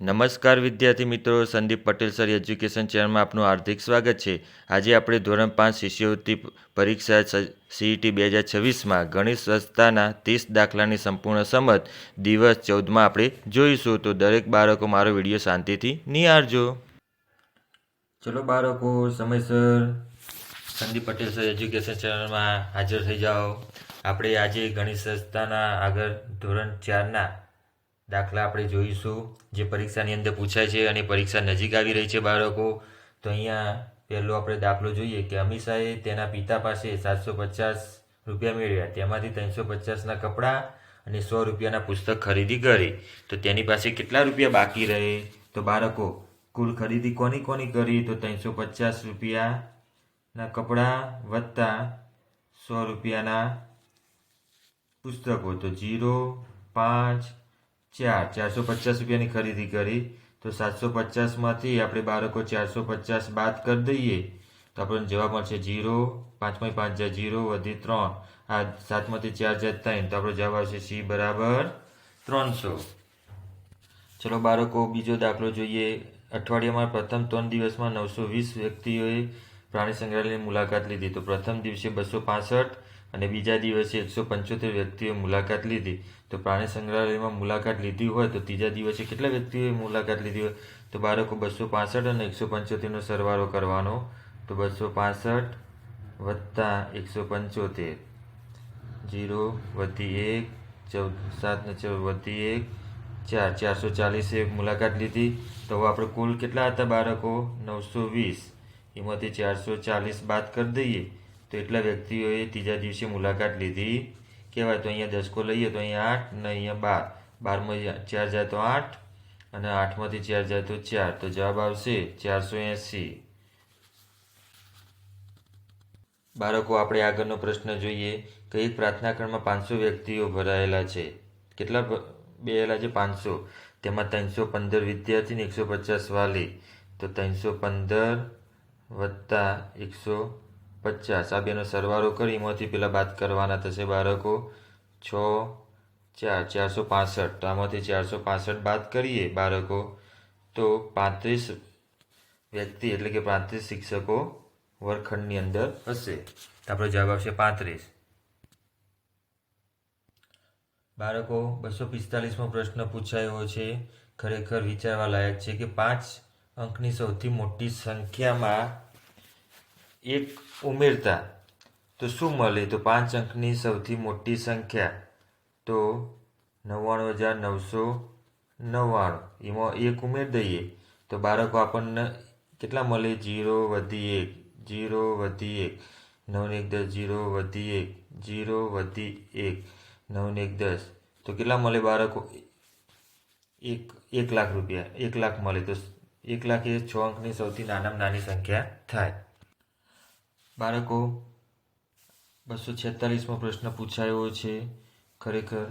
નમસ્કાર વિદ્યાર્થી મિત્રો, સંદીપ પટેલ સર એજ્યુકેશન ચેનલમાં આપનું હાર્દિક સ્વાગત છે. આજે આપણે ધોરણ પાંચ શિષ્યવૃત્તિ પરીક્ષા સીઈટી બે હજાર છવ્વીસમાં ગણિત સંસ્થાના ત્રીસ દાખલાની સંપૂર્ણ સમજ દિવસ ચૌદમાં આપણે જોઈશું. તો દરેક બાળકો, મારો વીડિયો શાંતિથી નિહાળજો. ચલો બાળકો, સમયસર. સંદીપ પટેલ સર એજ્યુકેશન ચેનલમાં હાજર થઈ જાઓ. આપણે આજે ગણિત સંસ્થાના આગળ ધોરણ ચારના દાખલા આપણે જોઈશું. જે પરીક્ષાની અંદર પૂછાય છે અને પરીક્ષા નજીક આવી રહી છે બાળકો. તો અહીંયા પહેલો આપણે દાખલો જોઈએ કે અમીષાએ તેના પિતા પાસે સાતસો પચાસ રૂપિયા મેળવ્યા. તેમાંથી ત્રણસો પચાસના કપડાં અને સો રૂપિયાના પુસ્તક ખરીદી કરી. તો તેની પાસે કેટલા રૂપિયા બાકી રહે? તો બાળકો, કુલ ખરીદી કોની કોની કરી? તો ત્રણસો પચાસ રૂપિયાના કપડાં વત્તા સો રૂપિયાના પુસ્તકો. તો જીરો, પાંચ ચાર, ચારસો પચાસ રૂપિયાની ખરીદી કરી. તો સાતસો પચાસમાંથી આપણે બાળકો ચારસો પચાસ બાદ કરી દઈએ. તો આપણને જવાબ મળશે જીરો, પાંચમાં પાંચ હજાર જીરો, વધી ત્રણ. આ સાતમાંથી ચાર હજાર ત્રણ. તો આપણો જવાબ આવશે સી બરાબર ત્રણસો. ચલો બાળકો, બીજો દાખલો જોઈએ. અઠવાડિયામાં પ્રથમ ત્રણ દિવસમાં નવસો વીસ વ્યક્તિઓએ પ્રાણી સંગ્રહાલયની મુલાકાત લીધી. તો પ્રથમ દિવસે બસો પાસઠ અને બીજા દિવસે એકસો પંચોતેર વ્યક્તિઓએ મુલાકાત લીધી. તો પ્રાણી સંગ્રહાલયમાં મુલાકાત લીધી હોય તો ત્રીજા દિવસે કેટલા વ્યક્તિઓએ મુલાકાત લીધી હોય? તો બાળકો બસો પાસઠ અને એકસો પંચોતેરનો સરવાળો કરવાનો. તો બસો પાસઠ વત્તા એકસો પંચોતેર. જીરો વધી એક, ચૌદ, સાત ને ચૌદ વધી એક, ચાર, ચારસો ચાલીસે મુલાકાત લીધી. તો આપણે કુલ કેટલા હતા બાળકો? નવસો વીસ. એમાંથી ચારસો ચાલીસ બાદ કરી દઈએ. તો એટલા વ્યક્તિઓએ ત્રીજા દિવસે મુલાકાત લીધી. કહેવાય તો અહીંયા દસકો લઈએ તો અહીંયા આઠ, ને અહીંયા બાર. બારમાં ચાર જાય તો આઠ, અને આઠમાંથી ચાર જાય તો ચાર. તો જવાબ આવશે ચારસો એંસી. બાળકો, આપણે આગળનો પ્રશ્ન જોઈએ. કે એક પ્રાર્થના ખંડમાં પાંચસો વ્યક્તિઓ ભરાયેલા છે? કેટલા બેયેલા છે? પાંચસો. તેમાં ત્રણસો પંદર વિદ્યાર્થી ને એકસો પચાસ વાલી. તો ત્રણસો પંદર વત્તા એકસો પચાસ. આ બેનો સરવાળો કરી, એમાંથી પેલા બાદ કરવાના થશે બાળકો. છ, ચાર, ચારસો પાસઠ. તો આમાંથી ચારસો પાસઠ બાદ કરીએ બાળકો. તો પાંત્રીસ વ્યક્તિ એટલે કે પાંત્રીસ શિક્ષકો વર્ગખંડની અંદર હશે. આપણો જવાબ આવશે પાંત્રીસ. બાળકો, બસો પિસ્તાલીસમો પ્રશ્ન પૂછાયો છે. ખરેખર વિચારવા લાયક છે કે પાંચ અંકની સૌથી મોટી સંખ્યામાં એક ઉમેરતા. તો શું મળે? તો પાંચ અંકની સૌથી મોટી સંખ્યા. તો નવ્વાણું હજાર નવસો નવ્વાણું. એમાં એક ઉમેર દઈએ. તો બાળકો આપણને કેટલા મળે? જીરો વધી એક, જીરો વધી એક. નવને એક દસ, જીરો વધી એક, જીરો વધી એક. નવને એક દસ. તો કેટલા મળે બાળકો? એક એક લાખ રૂપિયા. એક લાખ મળે. તો એક લાખ એ છ અંકની સૌથી નાનામાં નાની સંખ્યા થાય. બાળકો બસો છેતાલીસમો પ્રશ્ન પૂછાયો છે. ખરેખર,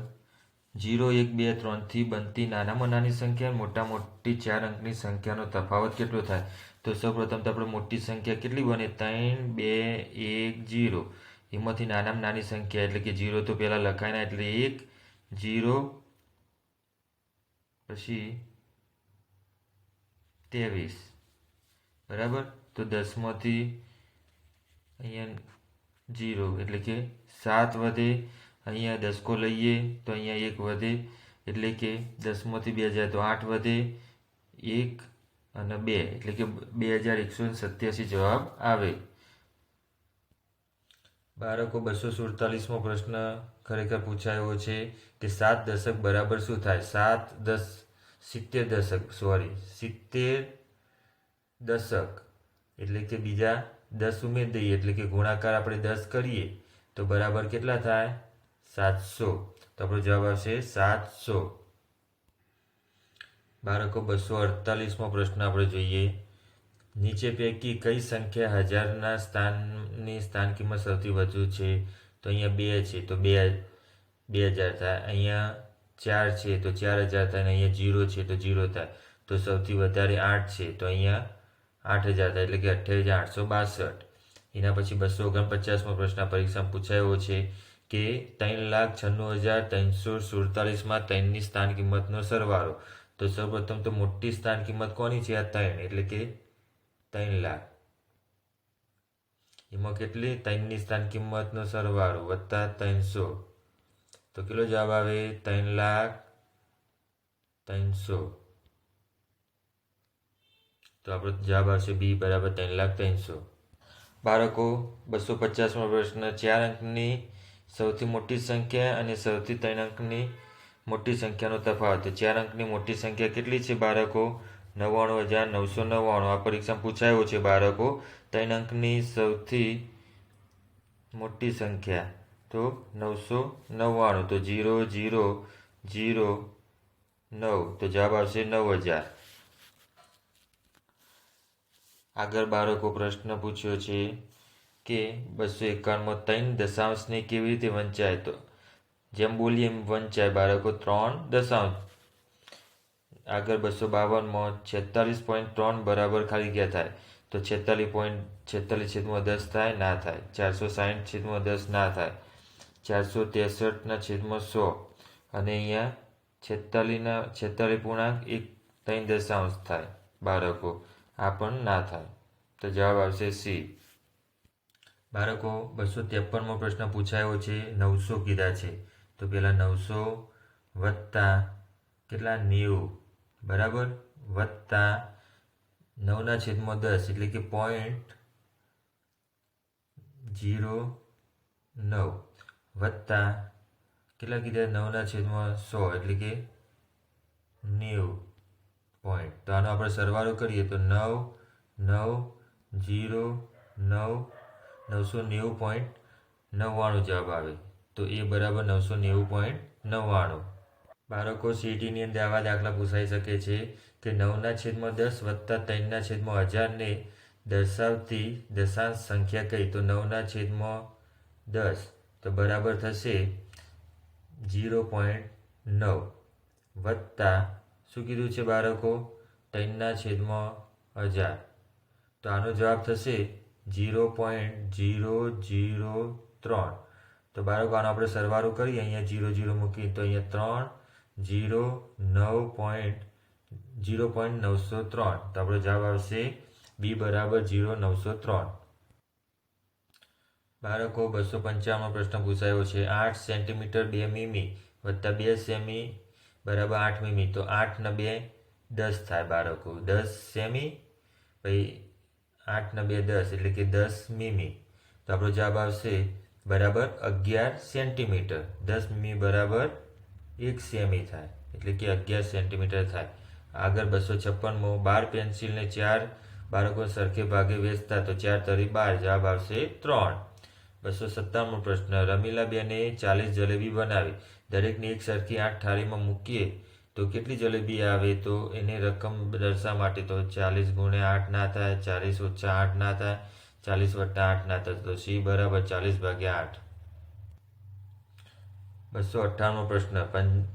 જીરો, એક, બે ત્રણથી બનતી નાનામાં નાની સંખ્યા, મોટા મોટી ચાર અંકની સંખ્યાનો તફાવત કેટલો થાય? તો સૌપ્રથમ તો આપણે મોટી સંખ્યા કેટલી બને? ત્રણ, બે, એક, જીરો. એમાંથી નાનામાં નાની સંખ્યા એટલે કે જીરો તો પહેલાં લખાય ના, એટલે એક, જીરો, પછી ત્રેવીસ. બરાબર? તો દસમાંથી અહીંયા જીરો એટલે કે સાત વધે, અહીંયા દસકો લઈએ તો અહીંયા એક વધે, એટલે કે દસમાંથી બે હજાર તો આઠ વધે, એક અને બે, એટલે કે બે હજાર એકસો સત્યાસી જવાબ આવે. બાળકો, બસો સુડતાલીસમો પ્રશ્ન ખરેખર પૂછાયો છે કે સાત દશક બરાબર શું થાય? સાત દસ, સિત્તેર દશક સોરી સિત્તેર દશક, એટલે કે બીજા દસ ઉમેર દઈએ, એટલે કે ગુણાકાર આપણે દસ કરીએ, તો બરાબર કેટલા થાય? સાતસો. તો આપણો જવાબ આવશે સાતસો. બાળકો, બસો અડતાલીસમો પ્રશ્ન આપણે જોઈએ. નીચે પૈકી કઈ સંખ્યા હજારના સ્થાનની સ્થાન કિંમત સૌથી વધુ છે? તો અહીંયા બે છે, તો બે બે હજાર થાય. અહીંયા ચાર છે, તો ચાર હજાર થાય. અને અહીંયા જીરો છે, તો જીરો થાય. તો સૌથી વધારે આઠ છે, તો અહીંયા આઠ હજાર થાય એટલે કે અઠ્યાવીસ હજાર આઠસો બાસઠ. એના પછી બસો ઓગણપચાસમો પ્રશ્ન પરીક્ષામાં પૂછાયો છે કે ત્રણ લાખ છન્નું હજાર ત્રણસો સુડતાલીસમાં ત્રણની સ્થાન કિંમતનો સરવાળો. તો સૌપ્રથમ તો મોટી સ્થાન કિંમત કોની છે? આ ત્રણ, એટલે કે ત્રણ લાખ. એમાં કેટલી? ત્રણની સ્થાન કિંમતનો સરવાળો વત્તા ત્રણસો. તો કેટલો જવાબ આવે? ત્રણ લાખ ત્રણસો. તો આપણો જવાબ આવશે બી બરાબર ત્રણ લાખ ત્રણસો. બાળકો, બસો પચાસમો પ્રશ્ન ચાર અંકની સૌથી મોટી સંખ્યા અને સૌથી ત્રણ અંકની મોટી સંખ્યાનો તફાવત. ચાર અંકની મોટી સંખ્યા કેટલી છે બાળકો? નવ્વાણું હજાર નવસો નવ્વાણું. આ પરીક્ષામાં પૂછાયો છે બાળકો, ત્રણ અંકની સૌથી મોટી સંખ્યા. તો નવસો નવ્વાણું. તો જીરો જીરો જીરો, નવ. તો જવાબ આવશે નવ હજાર. આગળ બાળકો પ્રશ્ન પૂછ્યો છે કે બસો એકાણમાં ત્રણ દશાંશને કેવી રીતે વંચાય? તો જેમ બોલીએ એમ વંચાય બાળકો ત્રણ દશાંશ. આગળ બસો બાવનમાં છેતાલીસ પોઈન્ટ ત્રણ બરાબર ખાલી ગયા થાય? તો છેતાલીસ પોઈન્ટ છેતાલીસ છેદમાં દસ થાય, ના થાય. ચારસો સાહીઠ છેદમાં દસ ના થાય. ચારસો ત્રેસઠના છેદમાં સો. અને અહીંયા છેતાલીસના છેતાલીસ પૂર્ણાંક એક ત્રણ દશાંશ થાય બાળકો. આ પણ ના થાય. તો જવાબ આવશે સી બાળકો, બસો ત્રેપનમો પ્રશ્ન પૂછાયો છે, નવસો કીધા છે. તો પહેલાં નવસો વત્તા કેટલા નેવું? બરાબર? વત્તા નવના છેદમાં દસ, એટલે કે પોઈન્ટ જીરો નવ. વત્તા કેટલા કીધા? નવના છેદમાં સો, એટલે કે નેવું. પોઈન્ટ તો આનો આપણે સરવાળો કરીએ તો નવ નવ, જીરો, નવ, નવસો નેવું પોઈન્ટ નવ્વાણું જવાબ આવે. તો એ બરાબર નવસો નેવું પોઈન્ટ નવ્વાણું. બાળકો સીટીની અંદર આવા દાખલા પૂછાઈ શકે છે કે નવના છેદમાં દસ વત્તા ત્રણના છેદમાં હજારને દર્શાવતી દશાંશ સંખ્યા કઈ? તો નવના છેદમાં દસ. તો બરાબર થશે જીરો પોઈન્ટ નવ વત્તા શું કીધું છે બાળકો? ત્રણના છેદમાં હજાર. તો આનો જવાબ થશે જીરો પોઈન્ટ જીરો જીરો ત્રણ. તો બાળકો, આનો આપણે સરવાળો કરીએ. અહીંયા જીરો જીરો મૂકીએ તો અહીંયા ત્રણ જીરો નવ પોઈન્ટ જીરો પોઈન્ટ નવસો ત્રણ. તો આપણો જવાબ આવશે બી બરાબર જીરો નવસો ત્રણ. બાળકો, બસો પંચાવનનો પ્રશ્ન પૂછાયો છે. આઠ સેન્ટીમીટર બે મીમી વત્તા બે સેમી બરાબર આઠ મીમી તો આઠ ને બે દસ થાય બાળકો. દસ સેમી, પછી આઠ ને બે દસ, એટલે કે દસ મીમી તો આપણો જવાબ આવશે બરાબર અગિયાર સેન્ટીમીટર. દસ મીમી બરાબર એક સેમી થાય, એટલે કે અગિયાર સેન્ટીમીટર થાય. આગળ બસો છપ્પનમાં. બાર પેન્સિલને ચાર બાળકો સરખે ભાગે વેચતા તો ચાર તરી બાર. જવાબ આવશે ત્રણ. બસો સત્તાણમો પ્રશ્ન. રમીલાબેને ચાલીસ જલેબી બનાવી. દરેકને એક સરખી આઠ થાળીમાં મૂકીએ તો કેટલી જલેબી આવે તો એને રકમ દર્શાવવા માટે તો ચાલીસ ગુણ્યા આઠ ના થાય, ચાલીસ ઓછા આઠ ના થાય, ચાલીસ વત્તા આઠ ના થાય. તો સી બરાબર ચાલીસ ભાગ્યા આઠ. બસો અઠ્ઠાવનમો પ્રશ્ન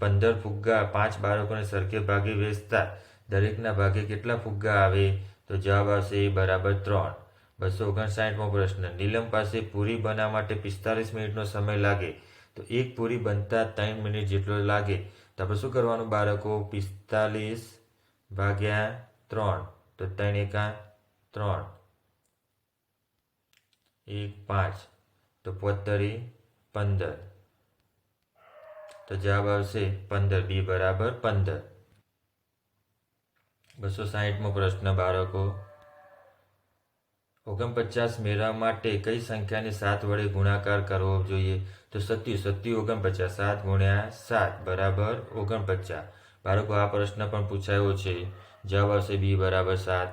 પંદર ફુગ્ગા પાંચ બાળકોને સરખે ભાગે વેચતા દરેકના ભાગે કેટલા ફુગ્ગા આવે? તો જવાબ આવશે એ બરાબર ત્રણ. બસો ઓગણસાઠમો પ્રશ્ન. નીલમ પાસે પૂરી બનાવવા માટે પિસ્તાલીસ મિનિટનો સમય લાગે તો એક પૂરી બનતા ત્રણ મિનિટ જેટલો લાગે. તો આપણે શું કરવાનું બાળકો? પિસ્તાલીસ ભાગ્યા ત્રણ. તો ત્રણ એકા ત્રણ. એક પાંચ. તો પોતરી પંદર. તો જવાબ આવશે પંદર. બી બરાબર પંદર. બસો સાહીઠમો પ્રશ્ન બાળકો. ઓગણપચાસ મેળવવા માટે કઈ સંખ્યાને સાત વડે ગુણાકાર કરવો જોઈએ? તો સત્યુ સત્યુ ઓગણપચાસ, સાત ગુણ્યા સાત, બરાબર ઓગણપચાસ. બાળકો, આ પ્રશ્ન પણ પૂછાયો છે. જવાબ આવશે બી, બરાબર સાત.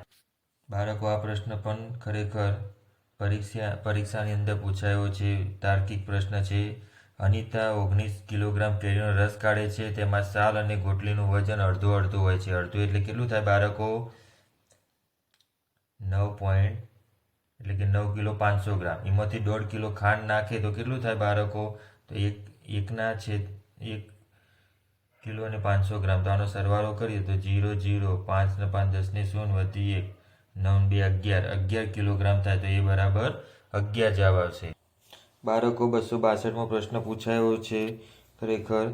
બાળકો, આ પ્રશ્ન પણ ખરેખર પરીક્ષા, પરીક્ષાની અંદર પૂછાયો છે. તાર્કિક પ્રશ્ન છે. અનિતા ઓગણીસ કિલોગ્રામ કેરીનો રસ કાઢે છે. તેમાં સાલ અને ગોટલીનું વજન અડધું અડધું હોય છે. અડધું એટલે કેટલું થાય બાળકો? નવ પોઈન્ટ એટલે કે નવ કિલો પાંચસો ગ્રામ. એમાંથી દોઢ કિલો ખાંડ નાખે તો કેટલું થાય બાળકો? તો એક, એકના છે એક કિલો અને પાંચસો ગ્રામ. તો આનો સરવાળો કરીએ તો જીરો જીરો, પાંચ ને પાંચ દસની શૂન્ય વધી એક, નવ બે, અગિયાર. અગિયાર કિલોગ્રામ થાય તો એ બરાબર અગિયાર જવાબ આવશે. બાળકો, બસો બાસઠમો પ્રશ્ન પૂછાયો છે. ખરેખર,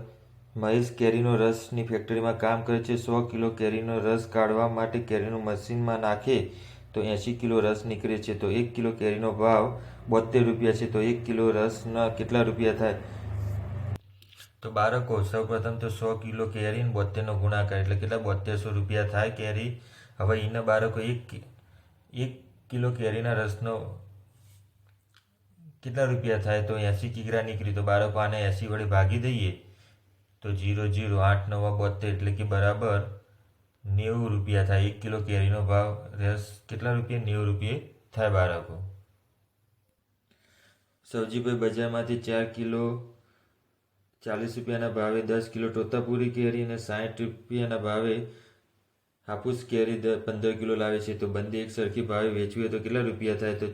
મહેશ કેરીનો રસની ફેક્ટરીમાં કામ કરે છે. સો કિલો કેરીનો રસ કાઢવા માટે કેરીનું મશીનમાં નાખે તો એંશી કિલો રસ નીકળે છે તો એક કિલો કેરીનો ભાવ બોતેર રૂપિયા છે તો એક કિલો રસના કેટલા રૂપિયા થાય? તો બાળકો, સૌપ્રથમ તો સો કિલો કેરી ને બોતેરનો ગુણાકાર, એટલે કેટલા? બોતેરસો રૂપિયા થાય કેરી. હવે એના બાળકો, એક એક કિલો કેરીના રસનો કેટલા રૂપિયા થાય? તો એંસી કિગ્રા નીકળી. તો બાળકો, આને એંસી વડે ભાગી દઈએ. તો જીરો જીરો, આઠ, નવા બોતેર એટલે કે બરાબર નેવું રૂપિયા થાય, એક કિલો કેરીનો ભાવ, રસ કેટલા રૂપિયા? નેવું રૂપિયે થાય બાળકો. સવજીભાઈ બજારમાંથી ચાર કિલો ચાલીસ રૂપિયાના ભાવે દસ કિલો ટોતાપુરી કેરી અને સાઠ રૂપિયાના ભાવે હાફૂસ કેરી પંદર કિલો લાવે છે. તો બંને એક સરખી ભાવે વેચવી હોય તો કેટલા રૂપિયા થાય? તો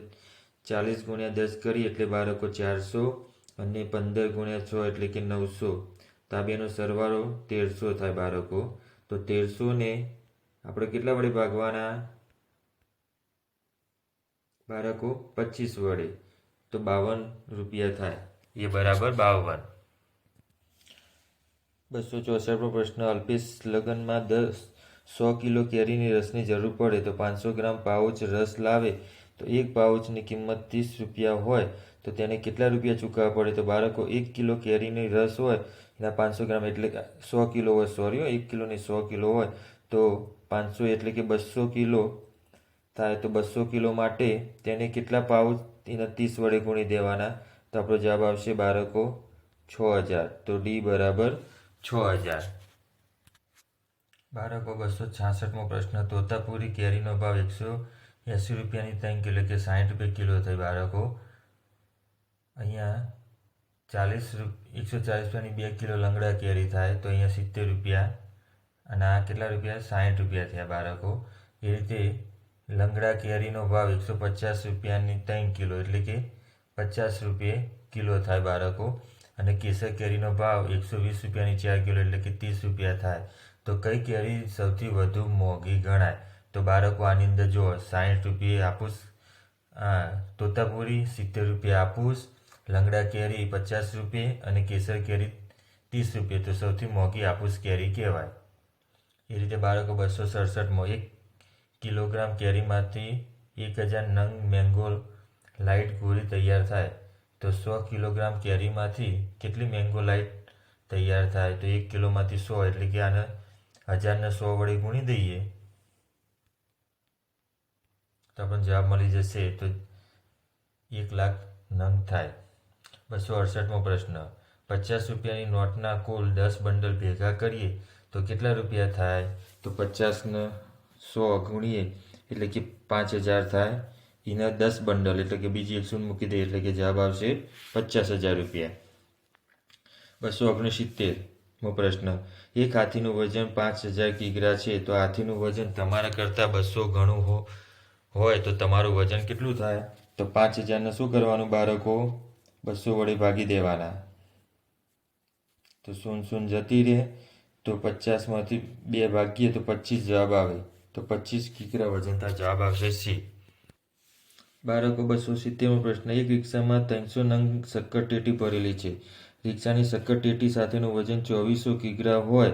ચાલીસ ગુણ્યા દસ કરી એટલે બાળકો ચારસો અને પંદર ગુણ્યા છ એટલે કે નવસો. તો આ બેનો સરવાળો તેરસો થાય બાળકો. તો તેરસોને આપણે કેટલા વડે ભાગવાના? બાળકો, પચીસ વડે. તો બાવન રૂપિયા થાય. એ બરાબર બાવન. બસો ચોસઠમો પ્રશ્ન, અલ્પેશ લગ્નમાં દસ. સો કિલો કેરીની રસની જરૂર પડે તો પાંચસો ગ્રામ પાઉચ રસ લાવે. તો એક પાઉચની કિંમત ત્રીસ રૂપિયા હોય. તો તેને કેટલા રૂપિયા ચૂકવવા પડે? તો બાળકો, એક કિલો કેરીની રસ હોય એના પાંચસો ગ્રામ એટલે સો કિલો હોય સોરી એક કિલોની સો કિલો હોય, તો પાંચસો એટલે કે બસો કિલો થાય તો બસો કિલો માટે તેને કેટલા પાઉચ એના ત્રીસ વડે ગુણી દેવાના? તો આપણો જવાબ આવશે બાળકો છ હજાર. તો ડી બરાબર છ હજાર. બાળકો બસો છાસઠમો પ્રશ્ન. તોતાપુરી કેરીનો ભાવ એકસો એંસી રૂપિયાની ત્રણ કિલો કે સાઠ રૂપિયા કિલો થઈ બાળકો. અહીંયા ચાલીસ એકસો ચાલીસ રૂપિયાની બે કિલો લંગડા કેરી થાય તો અહીંયા સિત્તેર રૂપિયા અને આ કેટલા રૂપિયા? સાઠ રૂપિયા થયા બાળકો. એ રીતે લંગડા કેરીનો ભાવ એકસો પચાસ રૂપિયાની ત્રણ કિલો, એટલે કે પચાસ રૂપિયે કિલો થાય બાળકો. અને કેસર કેરીનો ભાવ એકસો વીસ રૂપિયાની ચાર કિલો, એટલે કે ત્રીસ રૂપિયા થાય. તો કઈ કેરી સૌથી વધુ મોંઘી ગણાય? તો બાળકો આની અંદર જો સાઠ રૂપિયે આપૂસ તોતાપુરી, સિત્તેર રૂપિયા આપૂસ લંગડા કેરી પચાસ રૂપિયે અને કેસર કેરી ત્રીસ રૂપિયે. તો સૌથી મોંઘી આપૂસ કેરી કહેવાય. એ રીતે બાળકો બસો સડસઠમાં એક કિલોગ્રામ કેરીમાંથી એક હજાર નંગ મેંગો લાઇટ ગોળી તૈયાર થાય. તો સો કિલોગ્રામ કેરીમાંથી કેટલી મેંગો લાઇટ તૈયાર થાય? તો એક કિલોમાંથી સો, એટલે કે આને હજારને સો વડે ગુણી દઈએ. તો આપણને જવાબ મળી જશે તો એક લાખ નંગ થાય. બસો અડસઠમો પ્રશ્ન. પચાસ રૂપિયાની નોટના કુલ દસ બંડલ ભેગા કરીએ તો કેટલા રૂપિયા થાય? તો પચાસને સો ગુણીએ એટલે કે પાંચ હજાર થાય. એના દસ બંડલ એટલે કે બીજી એક શૂન્ય મૂકી દઈએ એટલે કે જવાબ આવશે પચાસ હજાર રૂપિયા. બસો ઓગણસિત્તેરમો પ્રશ્ન. એક હાથીનું વજન પાંચ હજાર કિગ્રા છે તો હાથીનું વજન તમારા કરતાં બસો ઘણું હોય તો તમારું વજન કેટલું થાય? તો પાંચ હજારને શું કરવાનું બાળકો? બસો વડે ભાગી દેવાના. તો શૂન શૂન જતી રહે, તો પચાસમાંથી બે ભાગીએ તો પચીસ જવાબ આવે. તો પચીસ કિકરા વજનતા જવાબ આવશે સી. બાળકો, બસો સિત્તેરમો પ્રશ્ન. એક રિક્ષામાં ત્રણસો નંગ શક્કર ટેટી ભરેલી છે. રિક્ષાની શક્કર ટેટી સાથેનું વજન ચોવીસો કિગ્રા હોય,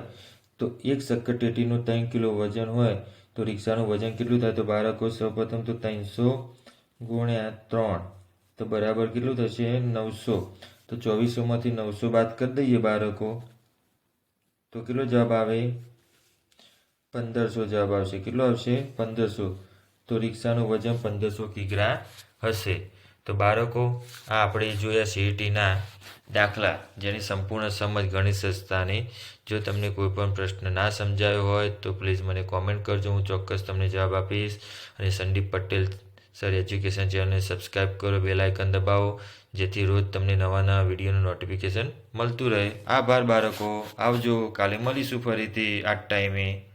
તો એક શક્કર ટેટીનું ત્રણ કિલો વજન હોય, તો રિક્ષાનું વજન કેટલું થાય? તો બાળકો, સૌપ્રથમ તો ત્રણસો ગુણ્યા ત્રણ. તો બરાબર કેટલું થશે? નવસો. તો ચોવીસોમાંથી નવસો બાદ કરી દઈએ બાળકો. તો કેટલો જવાબ આવે? પંદરસો જવાબ આવશે. કેટલો આવશે? પંદરસો. તો રિક્ષાનું વજન પંદરસો કિગ્રા હશે. તો બાળકો, આ આપણે જોયા સીઈટીના દાખલા, જેની સંપૂર્ણ સમજ ગણિત સંસ્થાની. જો તમને કોઈ પણ પ્રશ્ન ના સમજાયો હોય, તો પ્લીઝ મને કોમેન્ટ કરજો. હું ચોક્કસ તમને જવાબ આપીશ. અને સંદીપ પટેલ સર એજ્યુકેશન ચેનલને સબસ્ક્રાઈબ કરો બેલ આઇકન દબાવો, જેથી રોજ તમને નવા નવા વિડીયોનું નોટિફિકેશન મળતું રહે. આભાર બાળકો. આવજો. કાલે મળીશું ફરીથી. આ ટાઈમે